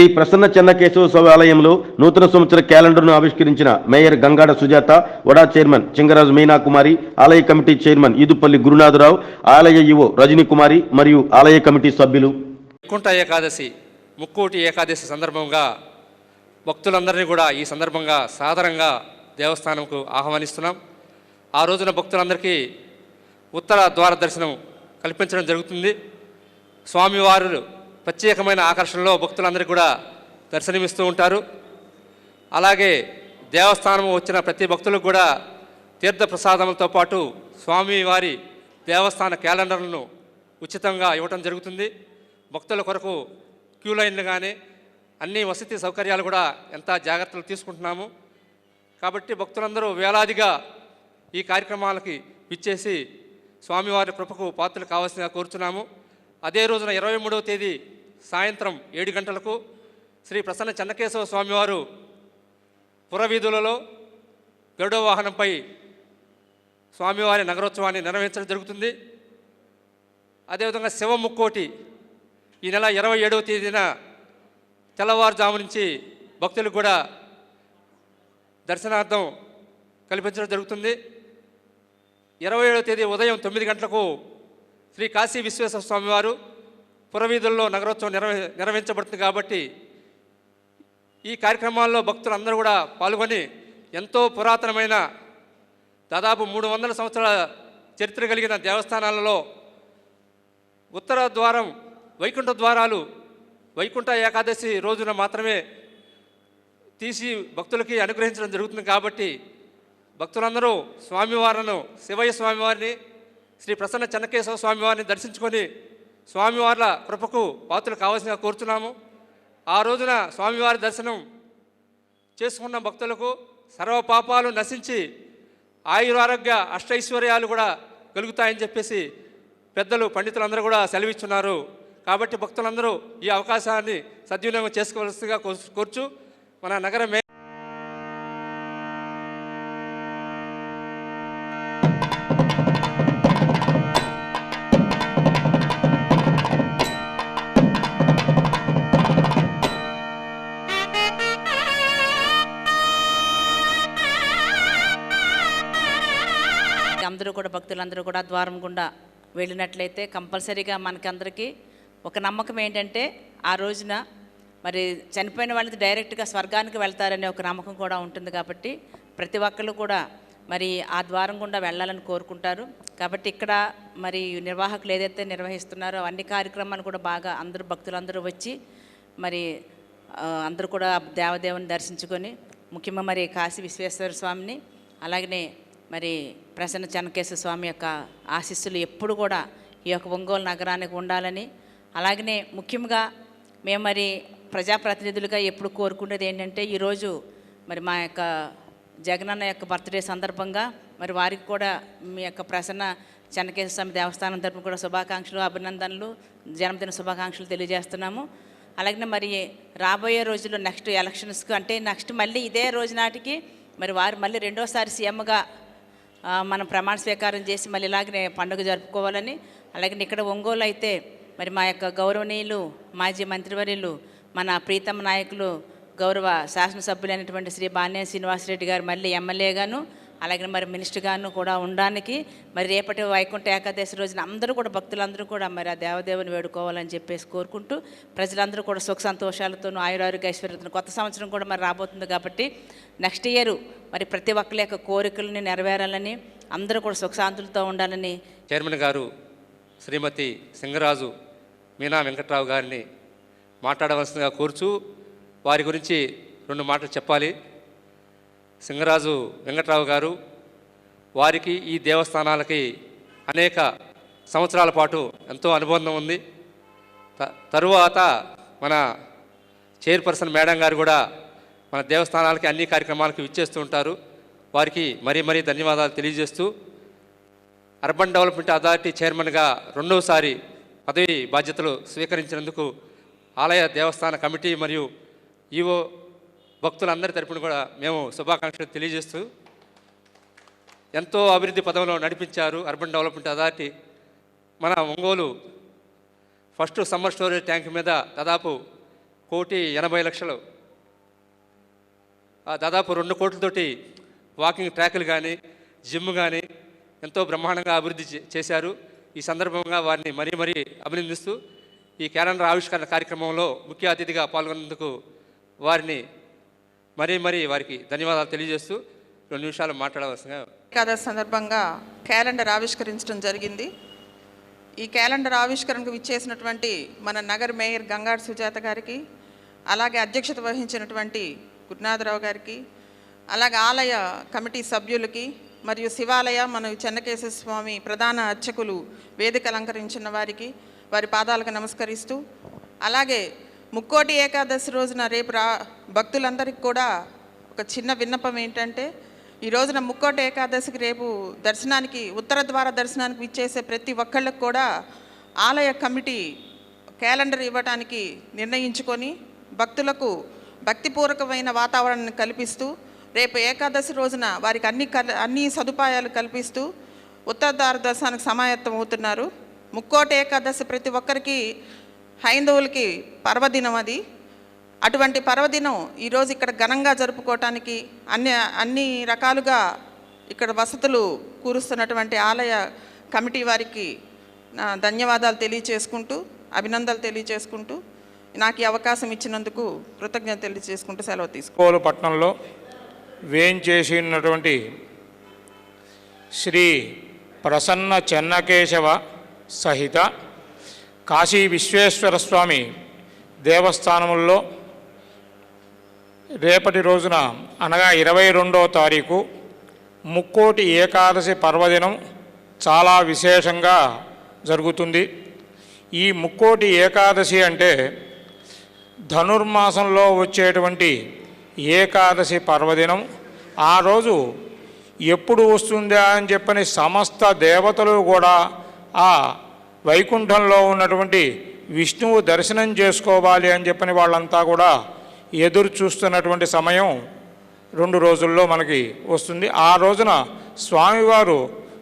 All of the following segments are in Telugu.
శ్రీ ప్రసన్న చెన్నకేశవ శివాలయంలో నూతన సంవత్సర క్యాలెండర్ను ఆవిష్కరించిన మేయర్ గంగాడ సుజాత వడా చైర్మన్ చింగరాజు మీనాకుమారి ఆలయ కమిటీ చైర్మన్ ఈదుపల్లి గురునాథరావు ఆలయ ఈవో రజనీ కుమారి మరియు ఆలయ కమిటీ సభ్యులు. కుంట ఏకాదశి ముక్కోటి ఏకాదశి సందర్భంగా భక్తులందరినీ కూడా ఈ సందర్భంగా సాధారణంగా దేవస్థానంకు ఆహ్వానిస్తున్నాం. ఆ రోజున భక్తులందరికీ ఉత్తర ద్వార దర్శనం కల్పించడం జరుగుతుంది. స్వామివారు ప్రత్యేకమైన ఆకర్షణలో భక్తులందరూ కూడా దర్శనమిస్తూ ఉంటారు. అలాగే దేవస్థానం వచ్చిన ప్రతి భక్తులకు కూడా తీర్థ ప్రసాదములతో పాటు స్వామివారి దేవస్థాన క్యాలెండర్లను ఉచితంగా ఇవ్వటం జరుగుతుంది. భక్తుల కొరకు క్యూ లైన్లు కానీ అన్ని వసతి సౌకర్యాలు కూడా ఎంత జాగ్రత్తలు తీసుకుంటున్నాము. కాబట్టి భక్తులందరూ వేలాదిగా ఈ కార్యక్రమాలకి విచ్చేసి స్వామివారి కృపకు పాత్రలు కావాల్సిందిగా కోరుచున్నాము. అదే రోజున ఇరవై మూడవ తేదీ సాయంత్రం ఏడు గంటలకు శ్రీ ప్రసన్న చెన్నకేశవ స్వామివారు పురవీధులలో గరుడ వాహనంపై స్వామివారి నగరోత్సవాన్ని నిర్వహించడం జరుగుతుంది. అదేవిధంగా శివ ముక్కోటి ఈ నెల ఇరవై ఏడవ తేదీన తెల్లవారుజాము నుంచి భక్తులకు కూడా దర్శనార్థం కల్పించడం జరుగుతుంది. ఇరవై ఏడవ తేదీ ఉదయం తొమ్మిది గంటలకు శ్రీ కాశీ విశ్వేశ్వర స్వామివారు పురవీధుల్లో నగరోత్సవం నిర్వహి నిర్వహించబడుతుంది కాబట్టి ఈ కార్యక్రమాల్లో భక్తులందరూ కూడా పాల్గొని ఎంతో పురాతనమైన దాదాపు మూడు వందల సంవత్సరాల చరిత్ర కలిగిన దేవస్థానాలలో ఉత్తర ద్వారం వైకుంఠ ద్వారాలు వైకుంఠ ఏకాదశి రోజున మాత్రమే తీసి భక్తులకి అనుగ్రహించడం జరుగుతుంది కాబట్టి భక్తులందరూ స్వామివారిను శివయ్య స్వామివారిని శ్రీ ప్రసన్న చెన్నకేశవ స్వామివారిని దర్శించుకొని స్వామివార్ల కృపకు పాత్రలు కావాల్సిందిగా కోరుతున్నాము. ఆ రోజున స్వామివారి దర్శనం చేసుకున్న భక్తులకు సర్వ పాపాలు నశించి ఆయురారోగ్య అష్టైశ్వర్యాలు కూడా కలుగుతాయని చెప్పేసి పెద్దలు పండితులందరూ కూడా సెలవిస్తున్నారు కాబట్టి భక్తులందరూ ఈ అవకాశాన్ని సద్వినియోగం చేసుకోవాల్సిందిగా కోర్చు మన నగర మే అందరూ కూడా భక్తులందరూ కూడా ద్వారం గుండా వెళ్ళినట్లయితే కంపల్సరీగా మనకందరికీ ఒక నమ్మకం ఏంటంటే ఆ రోజున మరి చనిపోయిన వాళ్ళది డైరెక్ట్గా స్వర్గానికి వెళ్తారనే ఒక నమ్మకం కూడా ఉంటుంది కాబట్టి ప్రతి ఒక్కళ్ళు కూడా మరి ఆ ద్వారం గుండా వెళ్ళాలని కోరుకుంటారు. కాబట్టి ఇక్కడ మరి నిర్వాహకులు ఏదైతే నిర్వహిస్తున్నారో అన్ని కార్యక్రమాలు కూడా బాగా అందరూ భక్తులందరూ వచ్చి మరి అందరూ కూడా దేవదేవుని దర్శించుకొని ముఖ్యంగా మరి కాశీ విశ్వేశ్వర స్వామిని అలాగనే మరి ప్రసన్న చెన్నకేశ్వర స్వామి యొక్క ఆశీస్సులు ఎప్పుడు కూడా ఈ యొక్క ఒంగోలు నగరానికి ఉండాలని. అలాగనే ముఖ్యంగా మేము మరి ప్రజాప్రతినిధులుగా ఎప్పుడు కోరుకునేది ఏంటంటే ఈరోజు మరి మా యొక్క జగనన్న యొక్క బర్త్డే సందర్భంగా మరి వారికి కూడా మీ యొక్క ప్రసన్న చెన్నకేశ్వర స్వామి దేవస్థానం తరపున కూడా శుభాకాంక్షలు అభినందనలు జన్మదిన శుభాకాంక్షలు తెలియజేస్తున్నాము. అలాగే మరి రాబోయే రోజుల్లో నెక్స్ట్ ఎలక్షన్స్కి అంటే నెక్స్ట్ మళ్ళీ ఇదే రోజు నాటికి మరి వారు మళ్ళీ రెండోసారి సీఎంగా మనం ప్రమాణ స్వీకారం చేసి మళ్ళీ ఇలాగనే పండుగ జరుపుకోవాలని అలాగే ఇక్కడ ఒంగోలు అయితే మరి మా యొక్క గౌరవనీయులు మాజీ మంత్రివర్యులు మన ప్రీతమ నాయకులు గౌరవ శాసనసభ్యులైనటువంటి శ్రీ బాన్య శ్రీనివాసరెడ్డి గారు మళ్ళీ ఎమ్మెల్యేగాను అలాగే మరి మినిస్టర్ గారు కూడా ఉండడానికి మరి రేపటి వైకుంఠ ఏకాదశి రోజున అందరూ కూడా భక్తులందరూ కూడా మరి ఆ దేవదేవుని వేడుకోవాలని చెప్పేసి కోరుకుంటూ ప్రజలందరూ కూడా సుఖ సంతోషాలతోనూ ఆయురారోగ్య ఐశ్వర్యంతో కొత్త సంవత్సరం కూడా మరి రాబోతుంది కాబట్టి నెక్స్ట్ ఇయర్ మరి ప్రతి ఒక్కరి యొక్క కోరికలని నెరవేరాలని అందరూ కూడా సుఖశాంతులతో ఉండాలని చైర్మన్ గారు శ్రీమతి సింగరాజు మీనా వెంకట్రావు గారిని మాట్లాడవలసిందిగా కోరుచు వారి గురించి రెండు మాటలు చెప్పాలి. సింగరాజు వెంకట్రావు గారు వారికి ఈ దేవస్థానాలకి అనేక సంవత్సరాల పాటు ఎంతో అనుబంధం ఉంది. త- తరువాత మన చైర్పర్సన్ మేడం గారు కూడా మన దేవస్థానాలకి అన్ని కార్యక్రమాలకి విచ్చేస్తూ ఉంటారు. వారికి మరీ మరీ ధన్యవాదాలు తెలియజేస్తూ అర్బన్ డెవలప్మెంట్ అథారిటీ చైర్మన్గా రెండవసారి పదవి బాధ్యతలు స్వీకరించినందుకు ఆలయ దేవస్థాన కమిటీ మరియు ఈవో భక్తులందరి తరపున కూడా మేము శుభాకాంక్షలు తెలియజేస్తూ ఎంతో అభివృద్ధి పదంలో నడిపించారు అర్బన్ డెవలప్మెంట్ అథారిటీ. మన Ongole first summer storage tank మీద దాదాపు కోటి ఎనభై లక్షలు. దాదాపు రెండు కోట్లతోటి వాకింగ్ ట్రాకులు కానీ జిమ్ కానీ ఎంతో బ్రహ్మాండంగా అభివృద్ధి చేశారు. ఈ సందర్భంగా వారిని మరీ మరీ అభినందిస్తూ ఈ క్యాలెండర్ ఆవిష్కరణ కార్యక్రమంలో ముఖ్య అతిథిగా పాల్గొన్నందుకు వారిని మరీ మరీ వారికి ధన్యవాదాలు తెలియజేస్తూ రెండు నిమిషాలు మాట్లాడవలసిన కథ సందర్భంగా క్యాలెండర్ ఆవిష్కరించడం జరిగింది. ఈ క్యాలెండర్ ఆవిష్కరణకు విచ్చేసినటువంటి మన నగర మేయర్ గంగాడు సుజాత గారికి అలాగే అధ్యక్షత వహించినటువంటి గురునాథరావు గారికి అలాగే ఆలయ కమిటీ సభ్యులకి మరియు శివాలయ మన చెన్నకేశ్వర స్వామి ప్రధాన అర్చకులు వేదిక అలంకరించిన వారికి వారి పాదాలకు నమస్కరిస్తూ అలాగే ముక్కోటి ఏకాదశి రోజున రేపు రా భక్తులందరికీ కూడా ఒక చిన్న విన్నపం ఏంటంటే ఈ రోజున ముక్కోటి ఏకాదశికి రేపు దర్శనానికి ఉత్తర ద్వార దర్శనానికి విచ్చేసే ప్రతి ఒక్కళ్ళకు కూడా ఆలయ కమిటీ క్యాలెండర్ ఇవ్వటానికి నిర్ణయించుకొని భక్తులకు భక్తిపూర్వకమైన వాతావరణాన్ని కల్పిస్తూ రేపు ఏకాదశి రోజున వారికి అన్ని కల్ అన్ని సదుపాయాలు కల్పిస్తూ ఉత్తర ద్వార దర్శనానికి సమాయత్తం అవుతున్నారు. ముక్కోటి ఏకాదశి ప్రతి ఒక్కరికి హైందవులకి పర్వదినం అది. అటువంటి పర్వదినం ఈరోజు ఇక్కడ ఘనంగా జరుపుకోవటానికి అన్ని అన్ని రకాలుగా ఇక్కడ వసతులు కూరుస్తున్నటువంటి ఆలయ కమిటీ వారికి నా ధన్యవాదాలు తెలియచేసుకుంటూ అభినందనలు తెలియచేసుకుంటూ నాకు ఈ అవకాశం ఇచ్చినందుకు కృతజ్ఞత తెలియచేసుకుంటూ సెలవు తీసుకోవాలి పట్టణంలో వేంచేసి ఉన్నటువంటి శ్రీ ప్రసన్న చెన్నకేశవ సహిత కాశీ విశ్వేశ్వర స్వామి దేవస్థానముల్లో రేపటి రోజున అనగా ఇరవై రెండవ తారీఖు ముక్కోటి ఏకాదశి పర్వదినం చాలా విశేషంగా జరుగుతుంది. ఈ ముక్కోటి ఏకాదశి అంటే ధనుర్మాసంలో వచ్చేటువంటి ఏకాదశి పర్వదినం. ఆ రోజు ఎప్పుడు వస్తుందా అని చెప్పని సమస్త దేవతలు కూడా ఆ వైకుంఠంలో ఉన్నటువంటి విష్ణువు దర్శనం చేసుకోవాలి అని చెప్పని వాళ్ళంతా కూడా ఎదురు చూస్తున్నటువంటి సమయం రెండు రోజుల్లో మనకి వస్తుంది. ఆ రోజున స్వామివారు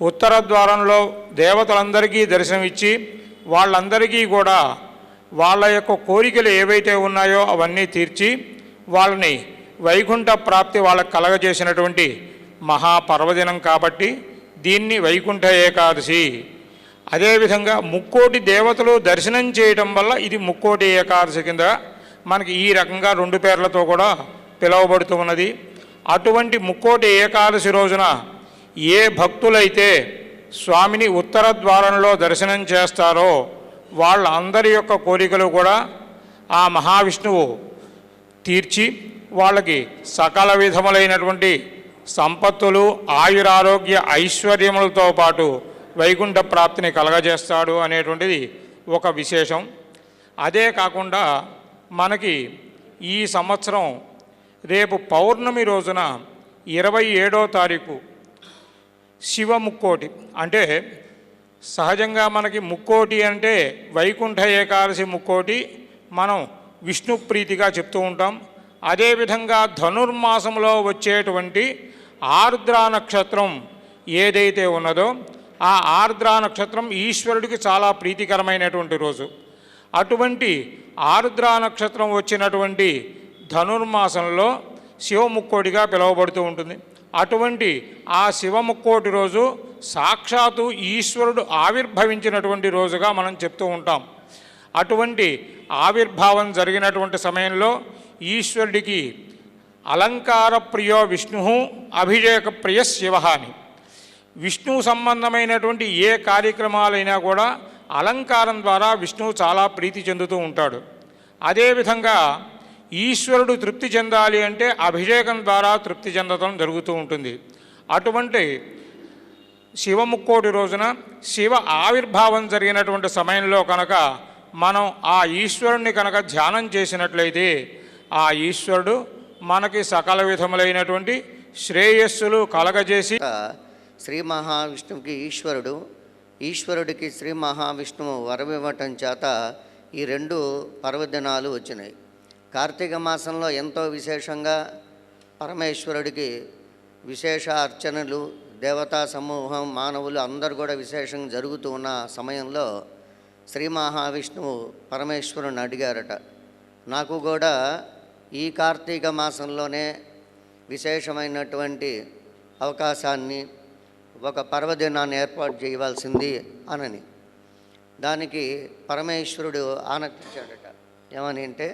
ఉత్తర ద్వారంలో దేవతలందరికీ దర్శనమిచ్చి వాళ్ళందరికీ కూడా వాళ్ళ యొక్క కోరికలు ఏవైతే ఉన్నాయో అవన్నీ తీర్చి వాళ్ళని వైకుంఠ ప్రాప్తి వాళ్ళకి కలగజేసినటువంటి మహాపర్వదినం కాబట్టి దీన్ని వైకుంఠ ఏకాదశి అదేవిధంగా ముక్కోటి దేవతలు దర్శనం చేయటం వల్ల ఇది ముక్కోటి ఏకాదశి కింద మనకి ఈ రకంగా రెండు పేర్లతో కూడా పిలువబడుతూ ఉన్నది. అటువంటి ముక్కోటి ఏకాదశి రోజున ఏ భక్తులైతే స్వామిని ఉత్తర ద్వారంలో దర్శనం చేస్తారో వాళ్ళందరి యొక్క కోరికలు కూడా ఆ మహావిష్ణువు తీర్చి వాళ్ళకి సకల విధములైనటువంటి సంపత్తులు ఆయురారోగ్య ఐశ్వర్యములతో పాటు వైకుంఠ ప్రాప్తిని కలగజేస్తాడు అనేటువంటిది ఒక విశేషం. అదే కాకుండా మనకి ఈ సంవత్సరం రేపు పౌర్ణమి రోజున ఇరవై ఏడో తారీఖు శివ ముక్కోటి అంటే సహజంగా మనకి ముక్కోటి అంటే వైకుంఠ ఏకాదశి ముక్కోటి మనం విష్ణు ప్రీతిగా చెప్తూ ఉంటాం. అదేవిధంగా ధనుర్మాసంలో వచ్చేటువంటి ఆర్ద్రా నక్షత్రం ఏదైతే ఉన్నదో ఆ ఆర్ద్రా నక్షత్రం ఈశ్వరుడికి చాలా ప్రీతికరమైనటువంటి రోజు. అటువంటి ఆర్ద్ర నక్షత్రం వచ్చినటువంటి ధనుర్మాసంలో శివముక్కోటిగా పిలువబడుతూ ఉంటుంది. అటువంటి ఆ శివముక్కోటి రోజు సాక్షాత్తు ఈశ్వరుడు ఆవిర్భవించినటువంటి రోజుగా మనం చెప్తూ ఉంటాం. అటువంటి ఆవిర్భావం జరిగినటువంటి సమయంలో ఈశ్వరుడికి అలంకార ప్రియో విష్ణు అభిషేక ప్రియ శివ అని. విష్ణు సంబంధమైనటువంటి ఏ కార్యక్రమాలైనా కూడా అలంకారం ద్వారా విష్ణువు చాలా ప్రీతి చెందుతూ ఉంటాడు. అదేవిధంగా ఈశ్వరుడు తృప్తి చెందాలి అంటే అభిషేకం ద్వారా తృప్తి చెందడం జరుగుతూ ఉంటుంది. అటువంటి శివముక్కోటి రోజున శివ ఆవిర్భావం జరిగినటువంటి సమయంలో కనుక మనం ఆ ఈశ్వరుణ్ణి కనుక ధ్యానం చేసినట్లయితే ఆ ఈశ్వరుడు మనకి సకల విధములైనటువంటి శ్రేయస్సులు కలగజేసి శ్రీ మహావిష్ణువుకి ఈశ్వరుడు. ఈశ్వరుడికి శ్రీ మహావిష్ణువు వరమివ్వటం చేత ఈ రెండు పర్వదినాలు వచ్చినాయి. కార్తీక మాసంలో ఎంతో విశేషంగా పరమేశ్వరుడికి విశేష అర్చనలు దేవతా సమూహం మానవులు అందరూ కూడా విశేషంగా జరుగుతూ ఉన్న సమయంలో శ్రీ మహావిష్ణువు పరమేశ్వరుని అడిగారట. నాకు కూడా ఈ కార్తీక మాసంలోనే విశేషమైనటువంటి అవకాశాన్ని ఒక పర్వదినాన్ని ఏర్పాటు చేయవలసింది అనని. దానికి పరమేశ్వరుడు ఆనందించాడట. ఏమని అంటే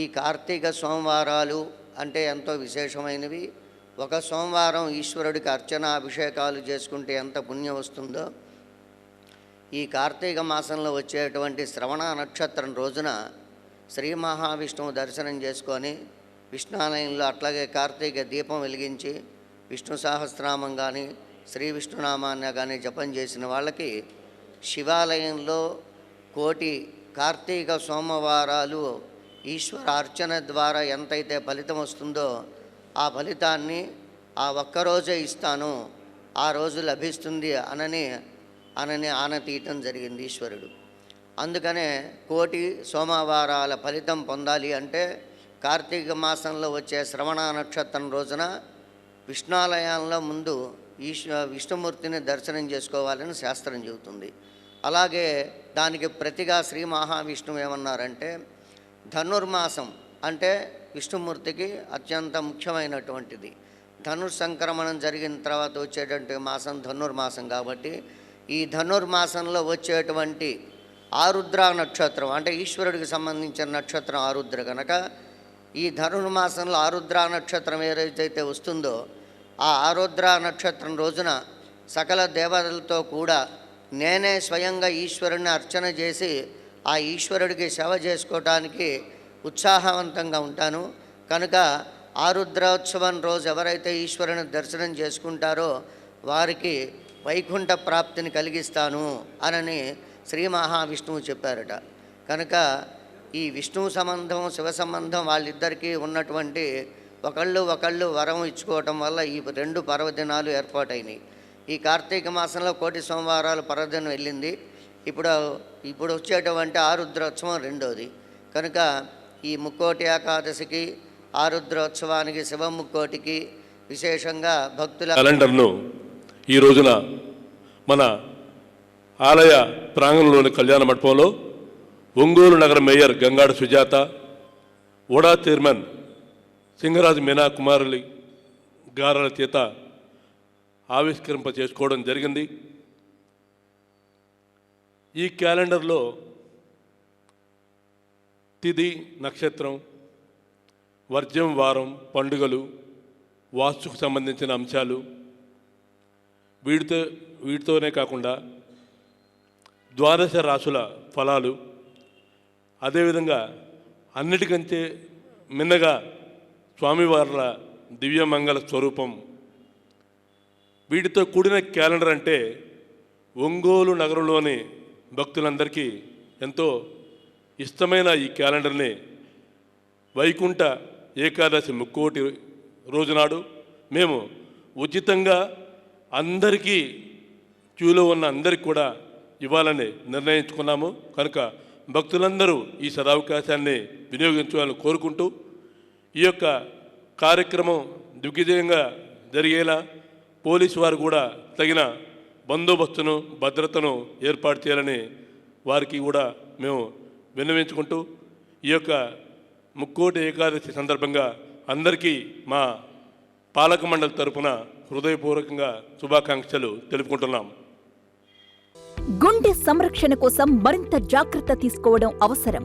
ఈ కార్తీక సోమవారాలు అంటే ఎంతో విశేషమైనవి. ఒక సోమవారం ఈశ్వరుడికి అర్చన అభిషేకాలు చేసుకుంటే ఎంత పుణ్యం వస్తుందో. ఈ కార్తీక మాసంలో వచ్చేటువంటి శ్రవణ నక్షత్రం రోజున శ్రీ మహావిష్ణువు దర్శనం చేసుకొని విష్ణాలయంలో అట్లాగే కార్తీక దీపం వెలిగించి విష్ణు సహస్రనామం కానీ శ్రీ విష్ణునామాన్ని కానీ జపం చేసిన వాళ్ళకి శివాలయంలో కోటి కార్తీక సోమవారాలు ఈశ్వర అర్చన ద్వారా ఎంతైతే ఫలితం వస్తుందో ఆ ఫలితాన్ని ఆ ఒక్కరోజే ఇస్తాను ఆ రోజు లభిస్తుంది అనని అనని ఆన తీయటం జరిగింది ఈశ్వరుడు. అందుకనే కోటి సోమవారాల ఫలితం పొందాలి అంటే కార్తీక మాసంలో వచ్చే శ్రవణ నక్షత్రం రోజున విష్ణాలయాల్లో ముందు ఈశ్వ విష్ణుమూర్తిని దర్శనం చేసుకోవాలని శాస్త్రం చెబుతుంది. అలాగే దానికి ప్రతిగా శ్రీ మహావిష్ణువు ఏమన్నారంటే ధనుర్మాసం అంటే విష్ణుమూర్తికి అత్యంత ముఖ్యమైనటువంటిది. ధనుర్ సంక్రమణం జరిగిన తర్వాత వచ్చేటువంటి మాసం ధనుర్మాసం కాబట్టి ఈ ధనుర్మాసంలో వచ్చేటువంటి ఆరుద్ర నక్షత్రం అంటే ఈశ్వరుడికి సంబంధించిన నక్షత్రం ఆరుద్ర కనుక ఈ ధనుర్మాసంలో ఆరుద్ర నక్షత్రం ఏదైతే వస్తుందో ఆ ఆరుద్ర నక్షత్రం రోజున సకల దేవతలతో కూడా నేనే స్వయంగా ఈశ్వరుని అర్చన చేసి ఆ ఈశ్వరుడికి సేవ చేసుకోవటానికి ఉత్సాహవంతంగా ఉంటాను. కనుక ఆరుద్రోత్సవం రోజు ఎవరైతే ఈశ్వరుని దర్శనం చేసుకుంటారో వారికి వైకుంఠ ప్రాప్తిని కలిగిస్తాను అనని శ్రీ మహావిష్ణువు చెప్పారట. కనుక ఈ విష్ణువు సంబంధం శివ సంబంధం వాళ్ళిద్దరికీ ఉన్నటువంటి ఒకళ్ళు ఒకళ్ళు వరం ఇచ్చుకోవటం వల్ల ఈ రెండు పర్వదినాలు ఏర్పాటైనాయి. ఈ కార్తీక మాసంలో కోటి సోమవారాలు పర్వదినం వెళ్ళింది. ఇప్పుడు ఇప్పుడు వచ్చేటువంటి ఆరుద్రోత్సవం రెండోది. కనుక ఈ ముక్కోటి ఏకాదశికి ఆరుద్రోత్సవానికి శివముక్కోటికి విశేషంగా భక్తుల క్యాలెండర్ను ఈ రోజున మన ఆలయ ప్రాంగణంలోని కళ్యాణ మండపంలో ఒంగోలు నగర mayor Gangada Sujatha OUDA chairman Singaraju Meena కుమారులి గారల చేత ఆవిష్కరింప చేసుకోవడం జరిగింది. ఈ క్యాలెండర్లో తిథి నక్షత్రం వర్జం వారం పండుగలు వాస్తుకు సంబంధించిన అంశాలు వీటితో వీటితోనే కాకుండా ద్వాదశ రాసుల ఫలాలు అదేవిధంగా అన్నిటికంటే మిన్నగా స్వామివార్ల దివ్యమంగళ స్వరూపం. వీటితో కూడిన క్యాలెండర్ అంటే ఒంగోలు నగరంలోని భక్తులందరికీ ఎంతో ఇష్టమైన ఈ క్యాలెండర్ని వైకుంఠ ఏకాదశి ముక్కోటి రోజునాడు మేము ఉచితంగా అందరికీ క్యూలో ఉన్న అందరికి కూడా ఇవ్వాలని నిర్ణయించుకున్నాము. కనుక భక్తులందరూ ఈ సదావకాశాన్ని వినియోగించాలని కోరుకుంటూ ఈ యొక్క కార్యక్రమం దిగ్విజయంగా జరిగేలా పోలీసు వారు కూడా తగిన బందోబస్తును భద్రతను ఏర్పాటు చేయాలని వారికి కూడా మేము విన్నవించుకుంటూ ఈ యొక్క ముక్కోటి ఏకాదశి సందర్భంగా అందరికీ మా పాలక మండలి తరపున హృదయపూర్వకంగా శుభాకాంక్షలు తెలుపుకుంటున్నాం. గుండె సంరక్షణ కోసం మరింత జాగ్రత్త తీసుకోవడం అవసరం.